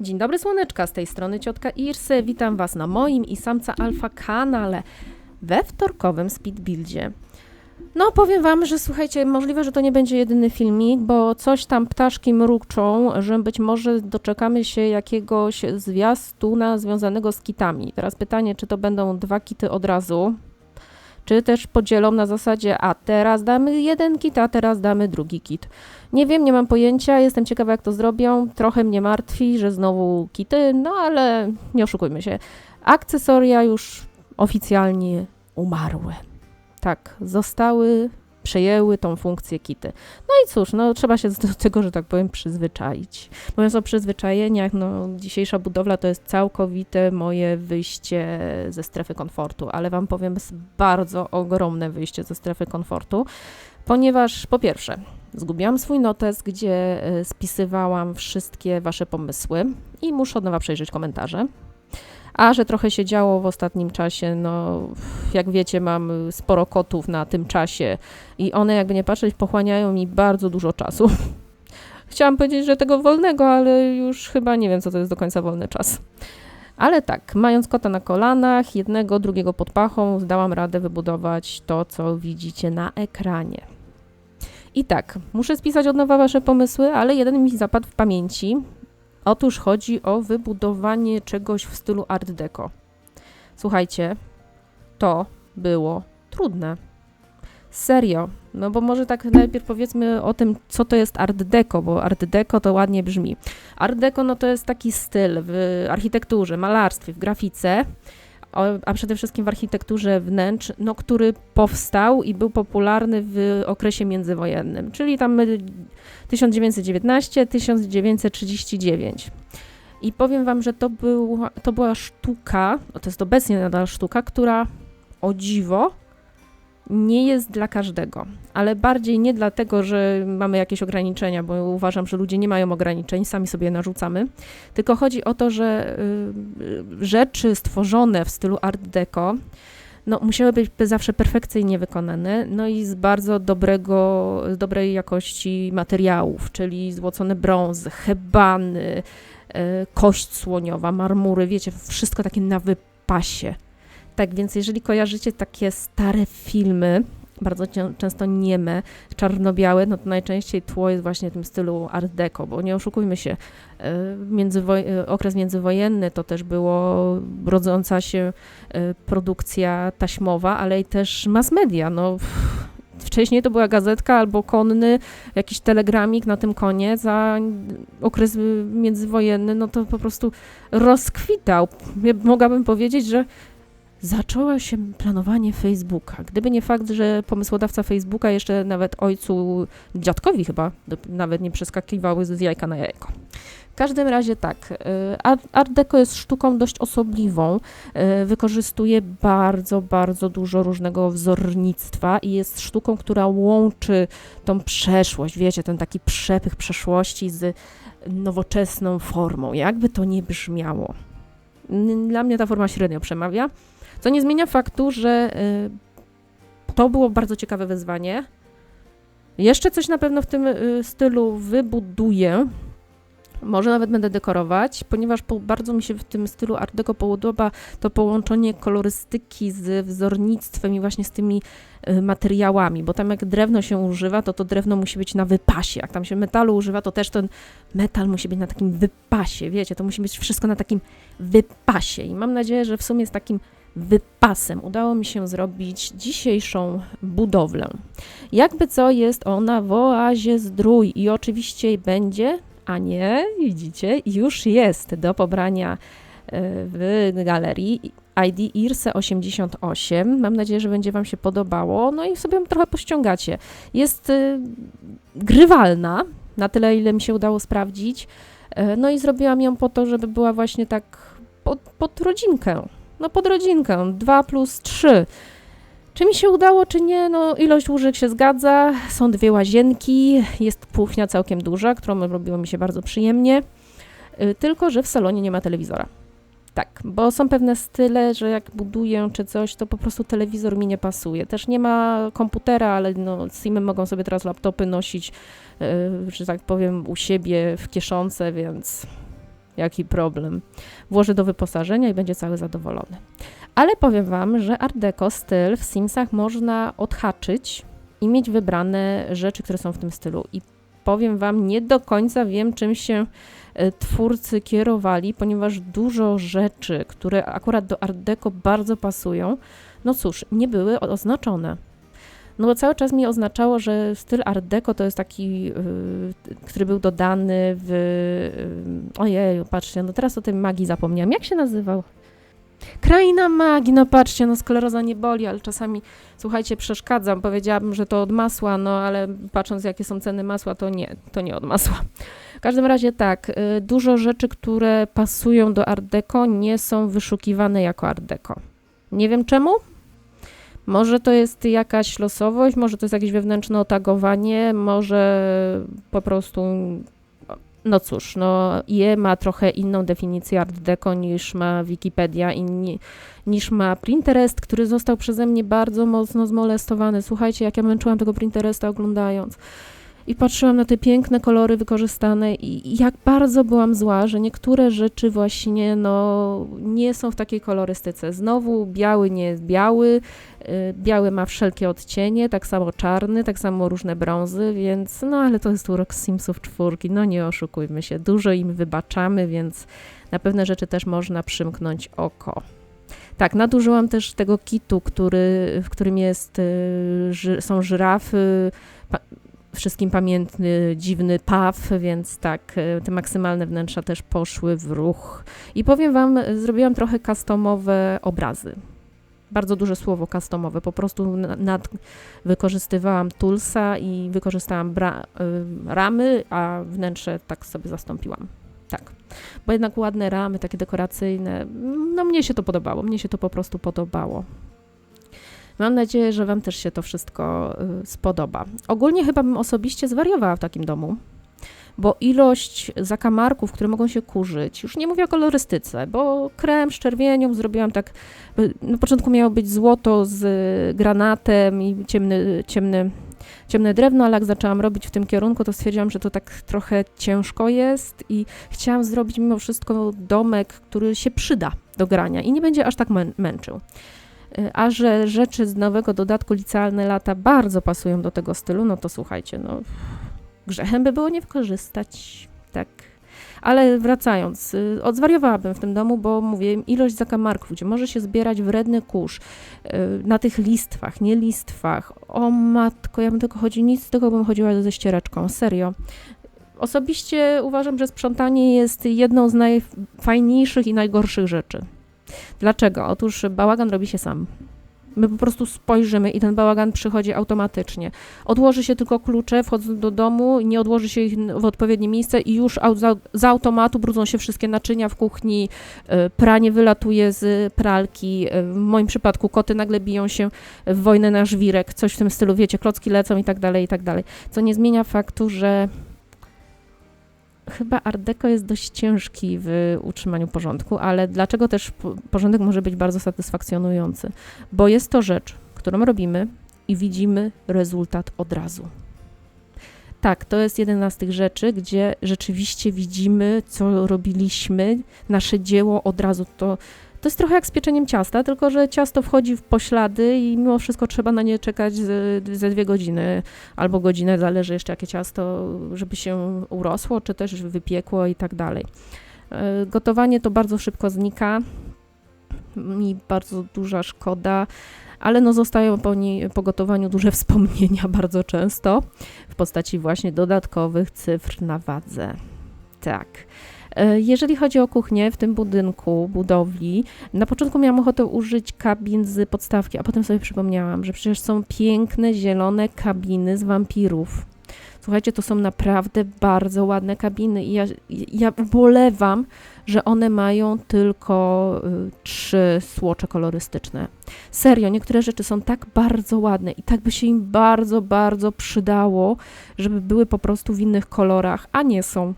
Dzień dobry słoneczka, z tej strony ciotka Irse. Witam Was na moim i samca alfa kanale we wtorkowym speedbuildzie. No powiem Wam, że słuchajcie, możliwe, że to nie będzie jedyny filmik, bo coś tam ptaszki mruczą, że być może doczekamy się jakiegoś zwiastuna związanego z kitami. Teraz pytanie, czy to będą dwa kity od razu, czy też podzielą na zasadzie, a teraz damy jeden kit, a teraz damy drugi kit. Nie wiem, nie mam pojęcia, jestem ciekawa jak to zrobią. Trochę mnie martwi, że znowu kity, no ale nie oszukujmy się. Akcesoria już oficjalnie umarły. Tak, zostały, przejęły tą funkcję kity. No i cóż, no trzeba się do tego, że tak powiem, przyzwyczaić. Mówiąc o przyzwyczajeniach, no dzisiejsza budowla to jest całkowite moje wyjście ze strefy komfortu, ale Wam powiem, jest bardzo ogromne wyjście ze strefy komfortu, ponieważ po pierwsze, Zgubiłam swój notes, gdzie e, spisywałam wszystkie Wasze pomysły i muszę od nowa przejrzeć komentarze. A że trochę się działo w ostatnim czasie, no jak wiecie, mam sporo kotów na tym czasie i one, jakby nie patrzeć, pochłaniają mi bardzo dużo czasu. Chciałam powiedzieć, że tego wolnego, ale już chyba nie wiem, co to jest do końca wolny czas. Ale tak, mając kota na kolanach, jednego, drugiego pod pachą, zdałam radę wybudować to, co widzicie na ekranie. I tak, muszę spisać od nowa Wasze pomysły, ale jeden mi zapadł w pamięci. Otóż chodzi o wybudowanie czegoś w stylu Art Deco. Słuchajcie, to było trudne. Serio. No bo może tak najpierw powiedzmy o tym, co to jest Art Deco, bo Art Deco to ładnie brzmi. Art Deco no to jest taki styl w architekturze, malarstwie, w grafice, a przede wszystkim w architekturze wnętrz, no, który powstał i był popularny w okresie międzywojennym, czyli tam 1919-1939. I powiem Wam, że to, był, to była sztuka, to jest obecnie nadal sztuka, która o dziwo nie jest dla każdego, ale bardziej nie dlatego, że mamy jakieś ograniczenia, bo uważam, że ludzie nie mają ograniczeń, sami sobie narzucamy, tylko chodzi o to, że y, rzeczy stworzone w stylu Art Deco no, musiały być zawsze perfekcyjnie wykonane, no i z bardzo dobrego, dobrej jakości materiałów, czyli złocone brązy, hebany, y, kość słoniowa, marmury, wiecie, wszystko takie na wypasie. Tak więc jeżeli kojarzycie takie stare filmy, bardzo często nieme, czarno-białe, no to najczęściej tło jest właśnie w tym stylu art deco, bo nie oszukujmy się, e, międzywoj e, okres międzywojenny to też było rodząca się e, produkcja taśmowa, ale i też mass media, no wcześniej to była gazetka albo konny, jakiś telegramik na tym koniec, a okres międzywojenny, no to po prostu rozkwitał. Mogłabym powiedzieć, że zaczęło się planowanie Facebooka. Gdyby nie fakt, że pomysłodawca Facebooka jeszcze nawet ojcu, dziadkowi chyba, nawet nie przeskakiwały z jajka na jajko. W każdym razie tak, y, Art Deco jest sztuką dość osobliwą, y, wykorzystuje bardzo, bardzo dużo różnego wzornictwa i jest sztuką, która łączy tą przeszłość, wiecie, ten taki przepych przeszłości z nowoczesną formą, jakby to nie brzmiało. Dla mnie ta forma średnio przemawia, co nie zmienia faktu, że y, to było bardzo ciekawe wyzwanie. Jeszcze coś na pewno w tym y, stylu wybuduję. Może nawet będę dekorować, ponieważ po, bardzo mi się w tym stylu Art Deco podoba to połączenie kolorystyki z wzornictwem i właśnie z tymi y, materiałami, bo tam jak drewno się używa, to to drewno musi być na wypasie. Jak tam się metalu używa, to też ten metal musi być na takim wypasie, wiecie, to musi być wszystko na takim wypasie. I mam nadzieję, że w sumie z takim wypasem udało mi się zrobić dzisiejszą budowlę. Jakby co jest ona w oazie zdrój i oczywiście będzie, a nie, widzicie, już jest do pobrania e, w galerii ID IRSE 88. Mam nadzieję, że będzie Wam się podobało. No i sobie trochę pościągacie. Jest y, grywalna, na tyle, ile mi się udało sprawdzić. E, no i zrobiłam ją po to, żeby była właśnie tak pod, pod rodzinkę no pod rodzinkę, 2 plus 3. Czy mi się udało, czy nie? No, ilość łóżek się zgadza. Są dwie łazienki, jest kuchnia całkiem duża, którą robiło mi się bardzo przyjemnie. Y, tylko, że w salonie nie ma telewizora. Tak, bo są pewne style, że jak buduję czy coś, to po prostu telewizor mi nie pasuje. Też nie ma komputera, ale no, Simy mogą sobie teraz laptopy nosić, yy, że tak powiem, u siebie w kieszonce, więc jaki problem. Włoży do wyposażenia i będzie cały zadowolony. Ale powiem Wam, że Art Deco styl w Simsach można odhaczyć i mieć wybrane rzeczy, które są w tym stylu. I powiem Wam, nie do końca wiem, czym się e, twórcy kierowali, ponieważ dużo rzeczy, które akurat do Art Deco bardzo pasują, no cóż, nie były oznaczone. No bo cały czas mi oznaczało, że styl Art Deco to jest taki, yy, który był dodany w... Yy, ojej, patrzcie, no teraz o tej magii zapomniałam. Jak się nazywał? Kraina magii, no patrzcie, no skleroza nie boli, ale czasami, słuchajcie, przeszkadzam. Powiedziałabym, że to od masła, no ale patrząc jakie są ceny masła, to nie, to nie od masła. W każdym razie tak, y, dużo rzeczy, które pasują do Art Deco nie są wyszukiwane jako Art Deco. Nie wiem czemu. Może to jest jakaś losowość, może to jest jakieś wewnętrzne otagowanie, może po prostu no cóż, no je ma trochę inną definicję Art Deco niż ma Wikipedia i ni, niż ma Pinterest, który został przeze mnie bardzo mocno zmolestowany. Słuchajcie, jak ja męczyłam tego Pinteresta oglądając i patrzyłam na te piękne kolory wykorzystane i jak bardzo byłam zła, że niektóre rzeczy właśnie no, nie są w takiej kolorystyce. Znowu biały nie jest biały, y, biały ma wszelkie odcienie, tak samo czarny, tak samo różne brązy, więc no ale to jest urok Simsów czwórki, no nie oszukujmy się, dużo im wybaczamy, więc na pewne rzeczy też można przymknąć oko. Tak, nadużyłam też tego kitu, który, w którym jest, y, są żyrafy, wszystkim pamiętny, dziwny paw, więc tak, e, te maksymalne wnętrza też poszły w ruch. I powiem Wam, zrobiłam trochę customowe obrazy. Bardzo duże słowo customowe, po prostu nad, wykorzystywałam toolsa i wykorzystałam bra, y, ramy, a wnętrze tak sobie zastąpiłam. Tak, bo jednak ładne ramy, takie dekoracyjne, no mnie się to podobało, mnie się to po prostu podobało. Mam nadzieję, że Wam też się to wszystko y, spodoba. Ogólnie chyba bym osobiście zwariowała w takim domu, bo ilość zakamarków, które mogą się kurzyć, już nie mówię o kolorystyce, bo krem z czerwienią zrobiłam tak, na początku miało być złoto z granatem i ciemny, ciemny, ciemne drewno, ale jak zaczęłam robić w tym kierunku, to stwierdziłam, że to tak trochę ciężko jest i chciałam zrobić mimo wszystko domek, który się przyda do grania i nie będzie aż tak męczył. Y, a że rzeczy z nowego dodatku licealne lata bardzo pasują do tego stylu, no to słuchajcie, no grzechem by było nie wykorzystać, tak. Ale wracając, y, odzwariowałabym w tym domu, bo mówię, ilość zakamarków, gdzie może się zbierać wredny kurz y, na tych listwach, nie listwach. O matko, ja bym tylko chodził, nic tego bym chodziła ze ściereczką, serio. Osobiście uważam, że sprzątanie jest jedną z najfajniejszych i najgorszych rzeczy. Dlaczego? Otóż bałagan robi się sam. My po prostu spojrzymy i ten bałagan przychodzi automatycznie. Odłoży się tylko klucze, wchodząc do domu, nie odłoży się ich w odpowiednie miejsce i już z automatu brudzą się wszystkie naczynia w kuchni, e, pranie wylatuje z pralki. E, w moim przypadku koty nagle biją się w wojnę na żwirek, coś w tym stylu, wiecie, klocki lecą i tak dalej, i tak dalej. Co nie zmienia faktu, że chyba Art Deco jest dość ciężki w utrzymaniu porządku, ale dlaczego też porządek może być bardzo satysfakcjonujący? Bo jest to rzecz, którą robimy i widzimy rezultat od razu. Tak, to jest jedna z tych rzeczy, gdzie rzeczywiście widzimy, co robiliśmy, nasze dzieło od razu. To to jest trochę jak z pieczeniem ciasta, tylko że ciasto wchodzi w poślady i mimo wszystko trzeba na nie czekać ze dwie godziny albo godzinę, zależy jeszcze jakie ciasto, żeby się urosło, czy też wypiekło i tak dalej. E, gotowanie to bardzo szybko znika mi bardzo duża szkoda, ale no zostają po, nie, po gotowaniu duże wspomnienia bardzo często w postaci właśnie dodatkowych cyfr na wadze. Tak. E, jeżeli chodzi o kuchnię w tym budynku, budowli, na początku miałam ochotę użyć kabin z podstawki, a potem sobie przypomniałam, że przecież są piękne, zielone kabiny z wampirów. Słuchajcie, to są naprawdę bardzo ładne kabiny i ja, ja ubolewam, że one mają tylko y, trzy słocze kolorystyczne. Serio, niektóre rzeczy są tak bardzo ładne i tak by się im bardzo, bardzo przydało, żeby były po prostu w innych kolorach, a nie są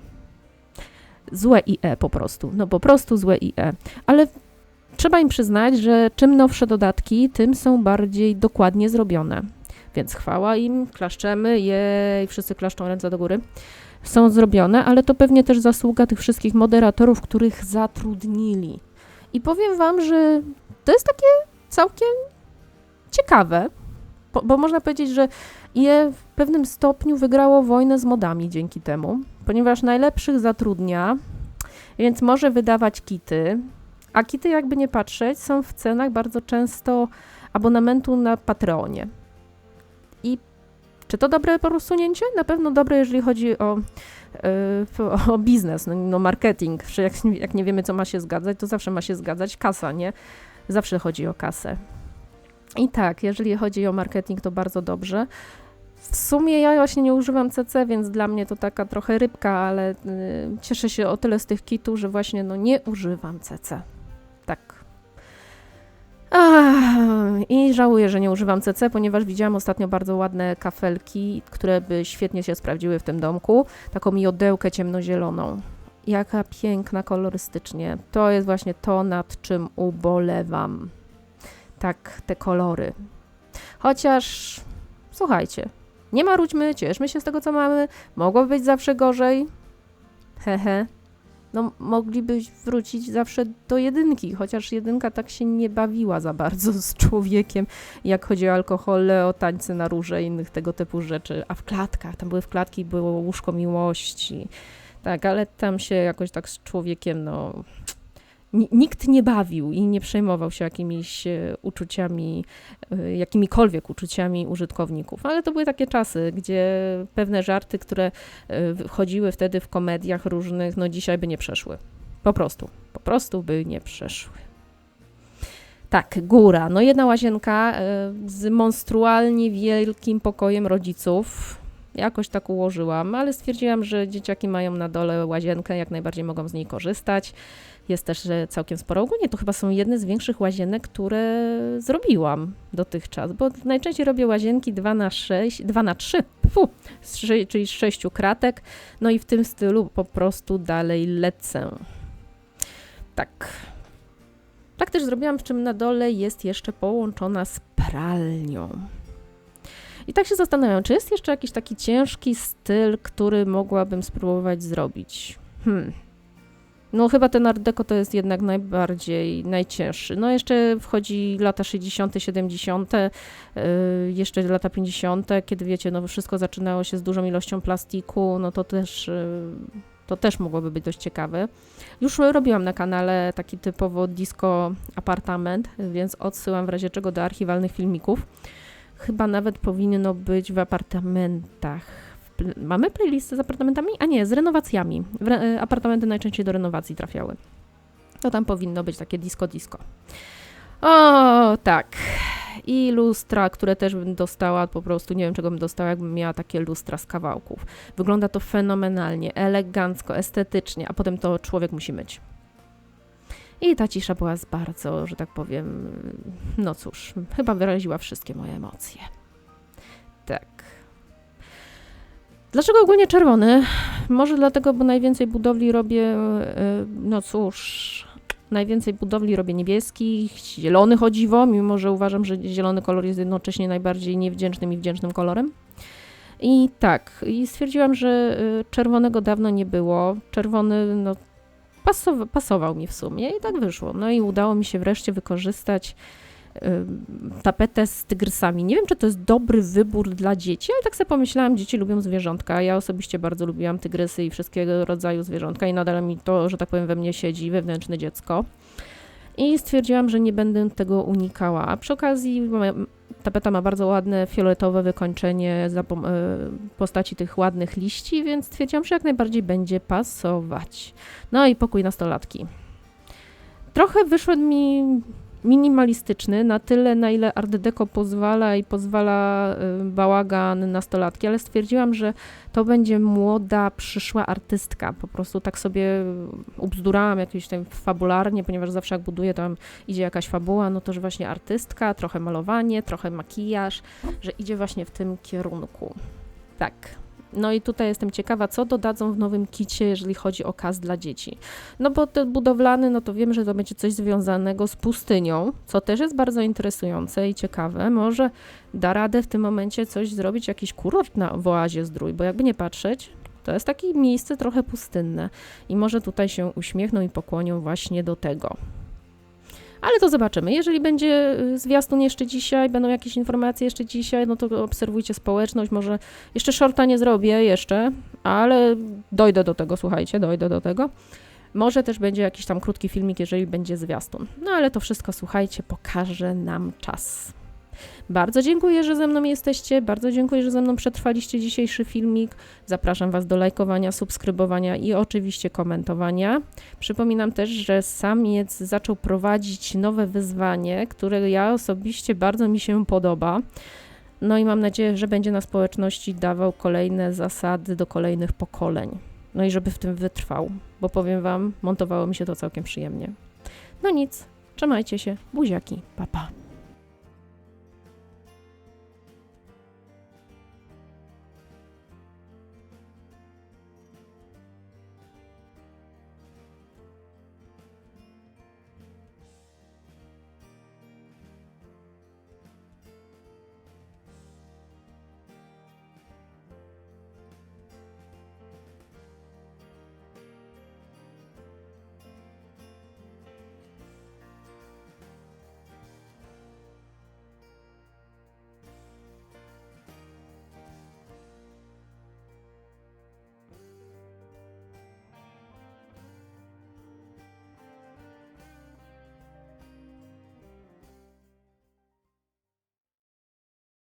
złe IE po prostu. No po prostu złe IE. Ale trzeba im przyznać, że czym nowsze dodatki, tym są bardziej dokładnie zrobione. Więc chwała im, klaszczemy, jej, wszyscy klaszczą ręce do góry. są zrobione, ale to pewnie też zasługa tych wszystkich moderatorów, których zatrudnili. I powiem Wam, że to jest takie całkiem ciekawe, bo, bo można powiedzieć, że je w pewnym stopniu wygrało wojnę z modami dzięki temu, ponieważ najlepszych zatrudnia, więc może wydawać kity, a kity, jakby nie patrzeć, są w cenach bardzo często abonamentu na Patreonie. I czy to dobre porusunięcie? Na pewno dobre, jeżeli chodzi o, yy, o biznes, no, no marketing. Jak, jak nie wiemy, co ma się zgadzać, to zawsze ma się zgadzać kasa, nie? Zawsze chodzi o kasę. I tak, jeżeli chodzi o marketing, to bardzo dobrze. W sumie ja właśnie nie używam CC, więc dla mnie to taka trochę rybka, ale y, cieszę się o tyle z tych kitów, że właśnie no nie używam CC. Tak. Ach, I żałuję, że nie używam CC, ponieważ widziałam ostatnio bardzo ładne kafelki, które by świetnie się sprawdziły w tym domku. Taką jodełkę ciemnozieloną. Jaka piękna kolorystycznie. To jest właśnie to, nad czym ubolewam. Tak, te kolory. Chociaż, słuchajcie, nie marudźmy, cieszmy się z tego, co mamy. Mogło być zawsze gorzej. Hehe. No, mogliby wrócić zawsze do jedynki, chociaż jedynka tak się nie bawiła za bardzo z człowiekiem, jak chodzi o alkohole, o tańce na róże i innych tego typu rzeczy. A w klatkach, tam były w klatki, było łóżko miłości. Tak, ale tam się jakoś tak z człowiekiem, no, nikt nie bawił i nie przejmował się jakimiś e, uczuciami, e, jakimikolwiek uczuciami użytkowników. Ale to były takie czasy, gdzie pewne żarty, które e, chodziły wtedy w komediach różnych, no dzisiaj by nie przeszły. Po prostu, po prostu by nie przeszły. Tak, góra. No jedna łazienka z monstrualnie wielkim pokojem rodziców. Jakoś tak ułożyłam, ale stwierdziłam, że dzieciaki mają na dole łazienkę, jak najbardziej mogą z niej korzystać. Jest też całkiem sporo. Ogólnie to chyba są jedne z większych łazienek, które zrobiłam dotychczas, bo najczęściej robię łazienki 2 na 6, 2 na 3, fu, czyli z 6 kratek. No i w tym stylu po prostu dalej lecę. Tak. Tak też zrobiłam, w czym na dole jest jeszcze połączona z pralnią. I tak się zastanawiam, czy jest jeszcze jakiś taki ciężki styl, który mogłabym spróbować zrobić. Hmm. No chyba ten Art Deco to jest jednak najbardziej, najcięższy. No jeszcze wchodzi lata 60., 70., yy, jeszcze lata 50., kiedy wiecie, no wszystko zaczynało się z dużą ilością plastiku, no to też, yy, to też mogłoby być dość ciekawe. Już robiłam na kanale taki typowo disco apartament, więc odsyłam w razie czego do archiwalnych filmików. Chyba nawet powinno być w apartamentach mamy playlisty z apartamentami? A nie, z renowacjami. Re e, apartamenty najczęściej do renowacji trafiały. To tam powinno być takie disco-disco. O, tak. I lustra, które też bym dostała, po prostu nie wiem czego bym dostała, jakbym miała takie lustra z kawałków. Wygląda to fenomenalnie, elegancko, estetycznie, a potem to człowiek musi myć. I ta cisza była z bardzo, że tak powiem, no cóż, chyba wyraziła wszystkie moje emocje. Tak. Dlaczego ogólnie czerwony? Może dlatego, bo najwięcej budowli robię, e, no cóż, najwięcej budowli robię niebieskich, zielonych o dziwo, mimo że uważam, że zielony kolor jest jednocześnie najbardziej niewdzięcznym i wdzięcznym kolorem. I tak, i stwierdziłam, że e, czerwonego dawno nie było. Czerwony, no, pasow pasował mi w sumie i tak wyszło. No i udało mi się wreszcie wykorzystać tapetę z tygrysami. Nie wiem, czy to jest dobry wybór dla dzieci, ale tak sobie pomyślałam, dzieci lubią zwierzątka. Ja osobiście bardzo lubiłam tygrysy i wszystkiego rodzaju zwierzątka i nadal mi to, że tak powiem, we mnie siedzi, wewnętrzne dziecko. I stwierdziłam, że nie będę tego unikała. A przy okazji tapeta ma bardzo ładne fioletowe wykończenie e, postaci tych ładnych liści, więc stwierdziłam, że jak najbardziej będzie pasować. No i pokój nastolatki. Trochę wyszedł mi minimalistyczny na tyle, na ile Art Deco pozwala i pozwala y, bałagan nastolatki, ale stwierdziłam, że to będzie młoda, przyszła artystka. Po prostu tak sobie ubzdurałam jakieś tam fabularnie, ponieważ zawsze jak buduję, tam idzie jakaś fabuła, no to że właśnie artystka, trochę malowanie, trochę makijaż, że idzie właśnie w tym kierunku. Tak. No i tutaj jestem ciekawa, co dodadzą w nowym kicie, jeżeli chodzi o kas dla dzieci. No bo ten budowlany, no to wiem, że to będzie coś związanego z pustynią, co też jest bardzo interesujące i ciekawe. Może da radę w tym momencie coś zrobić, jakiś kurort na w Oazie Zdrój, bo jakby nie patrzeć, To jest takie miejsce trochę pustynne i może tutaj się uśmiechną i pokłonią właśnie do tego. Ale to zobaczymy. Jeżeli będzie y, zwiastun jeszcze dzisiaj, będą jakieś informacje jeszcze dzisiaj, no to obserwujcie społeczność. Może jeszcze shorta nie zrobię jeszcze, ale dojdę do tego, słuchajcie, dojdę do tego. Może też będzie jakiś tam krótki filmik, jeżeli będzie zwiastun. No ale to wszystko, słuchajcie, pokaże nam czas. Bardzo dziękuję, że ze mną jesteście. Bardzo dziękuję, że ze mną przetrwaliście dzisiejszy filmik. Zapraszam Was do lajkowania, subskrybowania i oczywiście komentowania. Przypominam też, że samiec zaczął prowadzić nowe wyzwanie, które ja osobiście bardzo mi się podoba. No i mam nadzieję, że będzie na społeczności dawał kolejne zasady do kolejnych pokoleń. No i żeby w tym wytrwał, bo powiem Wam, montowało mi się to całkiem przyjemnie. No nic, trzymajcie się, buziaki, pa pa.